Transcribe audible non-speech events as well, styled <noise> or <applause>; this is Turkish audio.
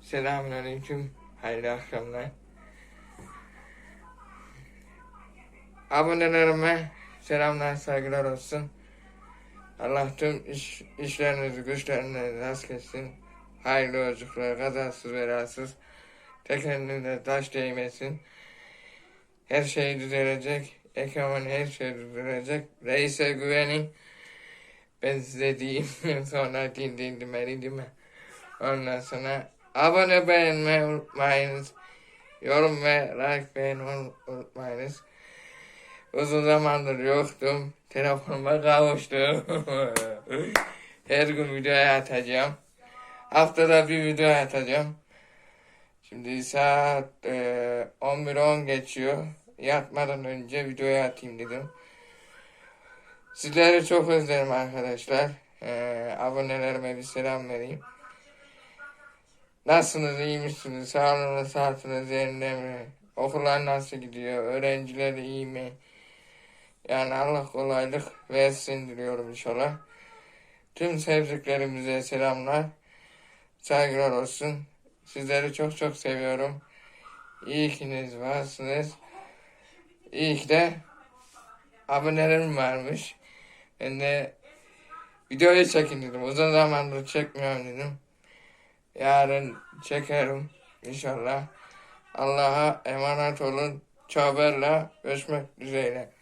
Selamünaleyküm. Hayırlı akşamlar. Abonelerime selamlar, saygılar olsun. Allah tüm iş, işlerinizi, güçlerinizi rast kessin. Hayırlı yolculuklar, kazasız belasız. Tekerinize taş değmesin. Her şey düzelecek. Ekonomi her şey düzelecek. Reise güvenin. Ben size diyeyim. <laughs> Sonra din din mi? Ondan sonra abone beğenmeyi unutmayınız. Yorum ve like beğenmeyi unutmayınız. Uzun zamandır yoktum. Telefonuma kavuştum. <laughs> Her gün video atacağım. Haftada bir video atacağım. Şimdi saat e, 11.10 geçiyor. Yatmadan önce videoyu atayım dedim. Sizleri çok özlerim arkadaşlar. E, abonelerime bir selam vereyim. Nasılsınız, iyi misiniz? Sağlığınız, saatiniz yerinde mi? Okullar nasıl gidiyor? Öğrenciler iyi mi? Yani Allah kolaylık versin diliyorum inşallah. Tüm sevdiklerimize selamlar. Saygılar olsun. Sizleri çok çok seviyorum. İyi kiniz varsınız. İyi ki de abonelerim varmış. Ben de videoyu çekin dedim. Uzun zamandır çekmiyorum dedim. Yarın çekerim inşallah. Allah'a emanet olun. Çaberle görüşmek dileğiyle.